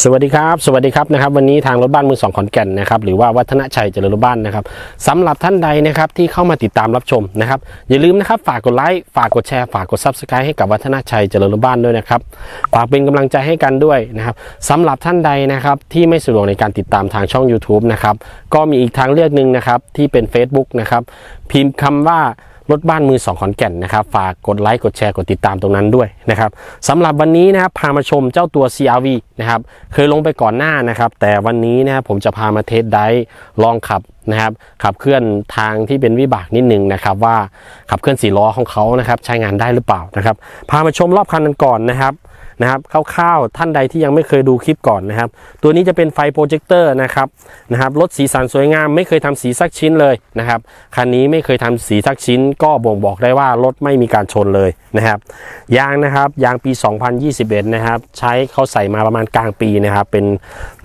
สวัสดีครับสวัสดีครับนะครับวันนี้ทางรถบ้านมือสองขอนแก่นนะครับหรือว่าวัฒนชัยเจริญรถบ้านนะครับสำหรับท่านใดนะครับที่เข้ามาติดตามรับชมนะครับอย่าลืมนะครับฝากกดไลค์ฝากกดแชร์ฝากกดซับสไครต์ให้กับวัฒนชัยเจริญรถบ้านด้วยนะครับฝากเป็นกำลังใจให้กันด้วยนะครับสำหรับท่านใดนะครับที่ไม่สะดวกในการติดตามทางช่อง YouTube นะครับก็มีอีกทางเลือกหนึ่งนะครับที่เป็น Facebook นะครับพิมพ์คำว่า รถบ้านมือสองขอนแก่นนะครับฝากกดไลค์กดแชร์กดติดตามตรงนั้นด้วยนะครับสำหรับวันนี้นะครับพามาชมเจ้าตัว CRV นะครับเคยลงไปก่อนหน้านะครับ แต่วันนี้นะครับผมจะพามาเทสไดฟ์ลองขับนะครับขับเคลื่อนทางที่เป็นวิบากนิดนึงนะครับ ว่าขับเคลื่อนสี่ล้อของเขานะครับใช้งานได้หรือเปล่านะครับ พามาชมรอบคันกันก่อนนะครับ นะครับคร่าวๆท่านใดที่ยังไม่เคยดูคลิปก่อนนะครับ ตัวนี้จะเป็นไฟโปรเจคเตอร์นะครับนะครับรถสีสันสวยงามไม่เคยทำสีสักชิ้นเลยนะครับคันนี้ไม่เคยทำสีสักชิ้น ก็บ่งบอกได้ว่ารถไม่มีการชนเลยนะครับยางนะครับยางปี 2021 นะครับ ใช้เขาใส่มาประมาณกลางปีนะครับ เป็น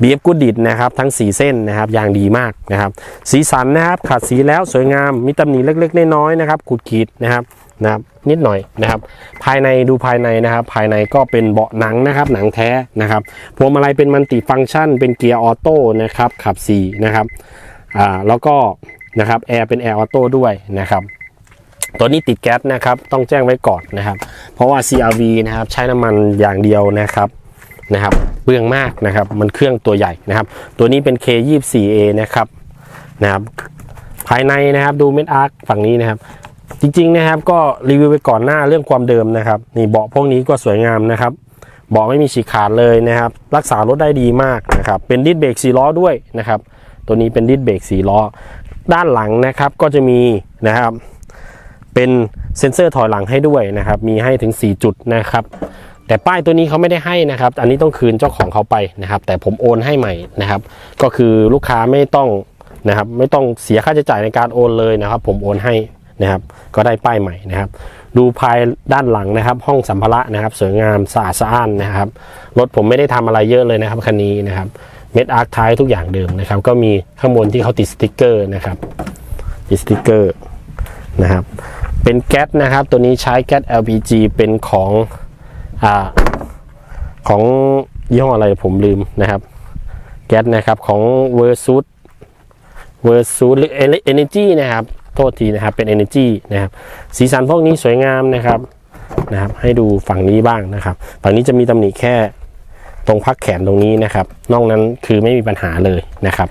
BF กูดิดนะครับทั้ง 4 เส้นนะครับยางดีมากนะครับ สีสันนะครับขัดสีแล้วสวยงามมีตำหนิเล็กๆน้อยๆนะครับขูดขีดนะครับ นะครับนิดหน่อยนะครับ ภายในดูภายในนะครับ ภายในก็เป็นเบาะหนังนะครับหนังแท้นะครับพวงมาลัยเป็นมันติฟังก์ชัน เป็นเกียร์ออโต้นะครับขับ 4 นะครับอ่าแล้วก็นะครับแอร์เป็นแอร์ออโต้ด้วยนะครับตัวนี้ติดแก๊สนะครับ ต้องแจ้งไว้ก่อนนะครับ เพราะว่า CRV นะครับใช้น้ำมันอย่างเดียวนะครับนะครับเปลืองมากนะครับ มันเครื่องตัวใหญ่นะครับ ตัวนี้เป็น K24A นะครับนะครับ ภายในนะครับดูเม็ดอาร์คฝั่งนี้นะครับ จริงๆนะครับก็รีวิวไปก่อนหน้าเรื่องความเดิมนะครับนี่เบาะพวกนี้ก็สวยงามนะครับเบาะไม่มีฉีกขาดเลยนะครับ รักษารถได้ดีมากนะครับเป็นดิสเบรกสีล้อด้วยนะครับ ตัวนี้เป็นดิสเบรกสีล้อ ด้านหลังนะครับก็จะมีนะครับ เป็นเซ็นเซอร์ถอยหลังให้ด้วยนะครับ มีให้ถึง 4 จุดนะครับ แต่ป้ายตัวนี้เขาไม่ได้ให้นะครับ อันนี้ต้องคืนเจ้าของเขาไปนะครับ แต่ผมโอนให้ใหม่นะครับ ก็คือลูกค้าไม่ต้องนะครับ ไม่ต้องเสียค่าใช้จ่ายในการโอนเลยนะครับ ผมโอนให้ นะครับ ก็ได้ป้ายใหม่นะครับ ดูภายด้านหลังนะครับ ห้องสัมภาระนะครับ สวยงามสะอาดสะอ้านนะครับ รถผมไม่ได้ทำอะไรเยอะเลยนะครับคันนี้นะครับเม็ดอาร์คท้ายทุกอย่างเดิมนะครับ ก็มีข้างบนที่เขาติดสติกเกอร์นะครับติดสติกเกอร์นะครับ เป็นแก๊สนะครับ ตัวนี้ใช้แก๊ส LPG เป็นของอ่าของยี่ห้ออะไรผมลืมนะครับ แก๊สนะครับของ v e r s u s v e r s u s หรือ Energy นะครับ โทษทีนะครับเป็น Energy นะครับสีสันพวกนี้สวยงามนะครับนะครับ ให้ดูฝั่งนี้บ้างนะครับ ฝั่งนี้จะมีตำหนิแค่ตรงพักแขนตรงนี้นะครับ นอกนั้นคือไม่มีปัญหาเลยนะครับ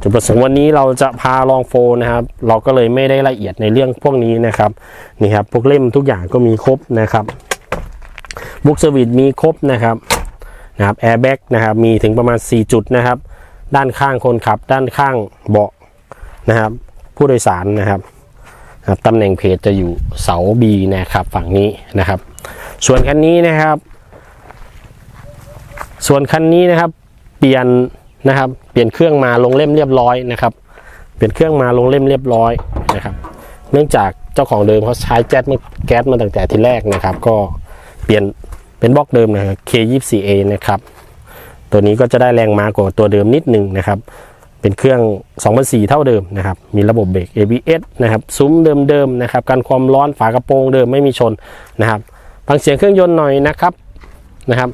จุดประสงค์วันนี้เราจะพาลองโฟนนะครับ เราก็เลยไม่ได้ละเอียดในเรื่องพวกนี้นะครับนี่ครับพวกเล่มทุกอย่างก็มีครบนะครับบุ๊กสวิตมีครบนะครับนะครับแอร์แบ็กนะครับมีถึงประมาณ 4 จุดนะครับ ด้านข้างคนขับ ด้านข้างเบาะนะครับ ผู้โดยสารนะครับตำแหน่งเพจจะอยู่เสา B นะครับฝั่งนี้นะครับ ส่วนคันนี้นะครับ ส่วนคันนี้นะครับ เปลี่ยนนะครับ เปลี่ยนเครื่องมาลงเล่มเรียบร้อยนะครับ เปลี่ยนเครื่องมาลงเล่มเรียบร้อยนะครับ เนื่องจากเจ้าของเดิมเขาใช้แก๊สมาแก๊สมาตั้งแต่ที่แรกนะครับ ก็เปลี่ยนเป็นบล็อกเดิมนะครับ K24A นะครับ ตัวนี้ก็จะได้แรงม้ากว่าตัวเดิมนิดหนึ่งนะครับ เป็นเครื่อง2004เท่าเดิมนะครับ มีระบบเบรก ABS นะครับซุ้มเดิมๆนะครับกันความร้อนฝากระโปรงเดิมไม่มีชนนะครับฟังเสียงเครื่องยนต์หน่อยนะครับนะครับ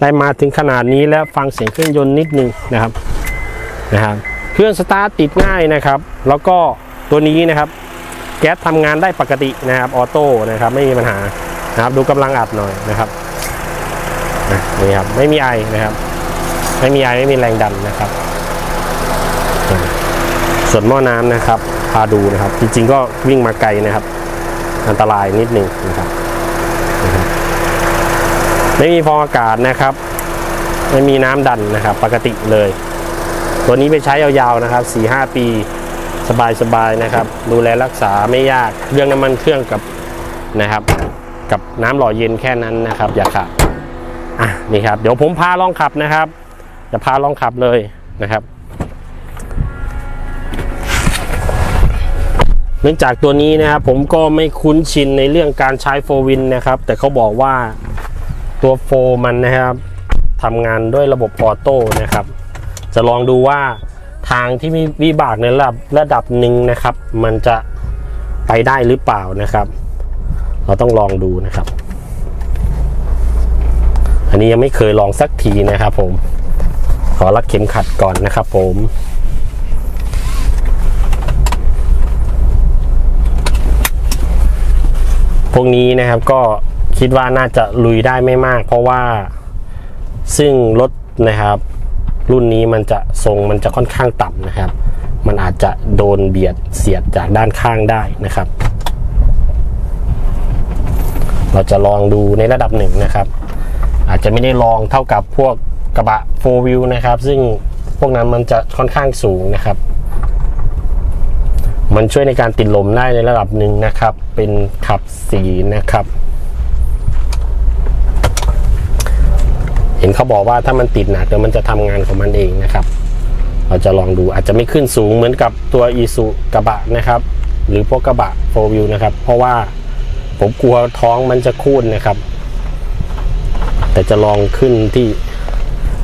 ได้มาถึงขนาดนี้แล้วฟังเสียงเครื่องยนต์นิดนึงนะครับนะครับ เครื่องสตาร์ทติดง่ายนะครับ แล้วก็ตัวนี้นะครับ แก๊สทำงานได้ปกตินะครับออโต้นะครับไม่มีปัญหานะครับดูกำลังอัดหน่อยนะครับนี่ครับไม่มีไอนะครับ ไม่มีไอไม่มีแรงดันนะครับ ส่วนหม้อน้ำนะครับ พาดูนะครับ จริงๆก็วิ่งมาไกลนะครับ อันตรายนิดหนึ่งนะครับ ไม่มีฟองอากาศนะครับ ไม่มีน้ำดันนะครับ ปกติเลย ตัวนี้ไปใช้ยาวๆนะครับ4-5ปีสบายๆนะครับ ดูแลรักษาไม่ยากเรื่องน้ำมันเครื่องกับนะครับ กับน้ำหล่อเย็นแค่นั้นนะครับ อย่าขาดอะนี่ครับ เดี๋ยวผมพาลองขับนะครับจะพาลองขับเลยนะครับ เนื่องจากตัวนี้นะครับผมก็ไม่คุ้นชินในเรื่องการใช้โฟวินนะครับ แต่เขาบอกว่าตัวโฟมันนะครับทำงานด้วยระบบออโต้นะครับ จะลองดูว่าทางที่มีวิบากในระดับระดับหนึ่งนะครับ มันจะไปได้หรือเปล่านะครับ เราต้องลองดูนะครับ อันนี้ยังไม่เคยลองสักทีนะครับผม ขอรัดเข็มขัดก่อนนะครับผม พวกนี้นะครับก็คิดว่าน่าจะลุยได้ไม่มาก เพราะว่าซึ่งรถนะครับ รุ่นนี้มันจะทรงมันจะค่อนข้างต่ำนะครับ มันอาจจะโดนเบียดเสียดจากด้านข้างได้นะครับ เราจะลองดูในระดับหนึ่งนะครับ อาจจะไม่ได้ลองเท่ากับพวกกระบะ 4 wheel นะครับ ซึ่งพวกนั้นมันจะค่อนข้างสูงนะครับ มันช่วยในการติดลมได้ในระดับหนึ่งนะครับ เป็นขับสีนะครับ เห็นเขาบอกว่าถ้ามันติดหนักเดี๋ยวมันจะทำงานของมันเองนะครับ เราจะลองดูอาจจะไม่ขึ้นสูงเหมือนกับตัวอีซูกระบะนะครับ หรือพวกกระบะ4 wheel นะครับ เพราะว่าผมกลัวท้องมันจะคูนนะครับ แต่จะลองขึ้นที่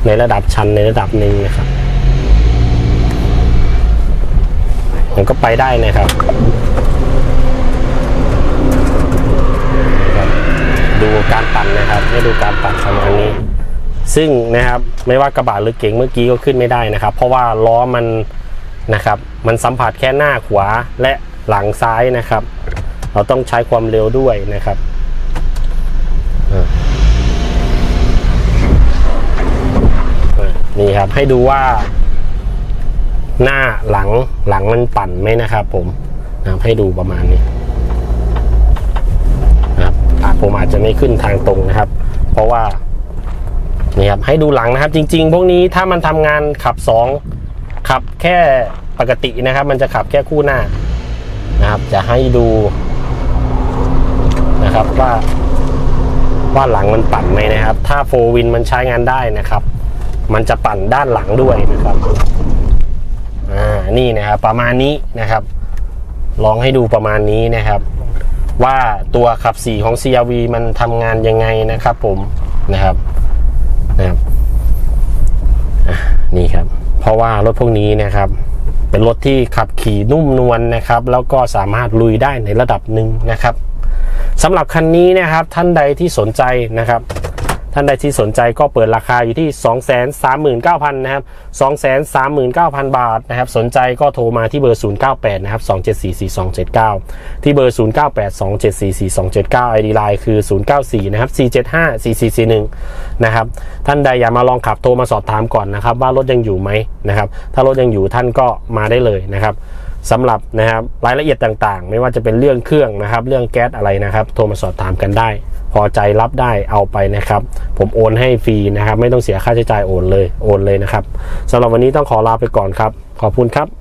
ในระดับชันในระดับหนึ่งนะครับ มันก็ไปได้นะครับ ดูการปั่นนะครับให้ดูการปั่นประมาณนี้ ซึ่งนะครับไม่ว่ากระบะหรือเก๋งเมื่อกี้ก็ขึ้นไม่ได้นะครับ เพราะว่าล้อมันนะครับ มันสัมผัสแค่หน้าขวาและหลังซ้ายนะครับ เราต้องใช้ความเร็วด้วยนะครับนี่ครับให้ดูว่า หน้าหลังหลังมันปั่นไหมนะครับผมนะให้ดูประมาณนี้นะครับผมอาจจะไม่ขึ้นทางตรงนะครับ เพราะว่านี่ครับให้ดูหลังนะครับ จริง ๆ พวกนี้ถ้ามันทำงานขับสองขับแค่ปกตินะครับ มันจะขับแค่คู่หน้านะครับ จะให้ดูนะครับว่าว่าหลังมันปั่นไหมนะครับ ถ้าโฟวินมันใช้งานได้นะครับ มันจะปั่นด้านหลังด้วยนะครับ นี่นะครับประมาณนี้นะครับ ลองให้ดูประมาณนี้นะครับ ว่าตัวขับสีของ CRV มันทำงานยังไงนะครับผมนะครับนะครับนี่ครับ เพราะว่ารถพวกนี้นะครับ เป็นรถที่ขับขี่นุ่มนวลนะครับ แล้วก็สามารถลุยได้ในระดับหนึ่งนะครับสำหรับคันนี้นะครับท่านใดที่สนใจนะครับ ท่านใดที่สนใจก็เปิดราคาอยู่ที่ 239,000นะครับ239,000 บาทนะครับ สนใจก็โทรมาที่เบอร์ 098 นะครับ 2744279 ที่เบอร์ 0982744279 ID Line คือ 094 นะครับ 4754441 นะครับ ท่านใดอยากมาลองขับโทรมาสอบถามก่อนนะครับ ว่ารถยังอยู่ไหมนะครับ ถ้ารถยังอยู่ท่านก็มาได้เลยนะครับสำหรับนะครับรายละเอียดต่างๆ ไม่ว่าจะเป็นเรื่องเครื่องนะครับ เรื่องแก๊สอะไรนะครับ โทรมาสอบถามกันได้ พอใจรับได้เอาไปนะครับ ผมโอนให้ฟรีนะครับ ไม่ต้องเสียค่าใช้จ่ายโอนเลยโอนเลยนะครับสำหรับวันนี้ต้องขอลาไปก่อนครับ ขอบคุณครับ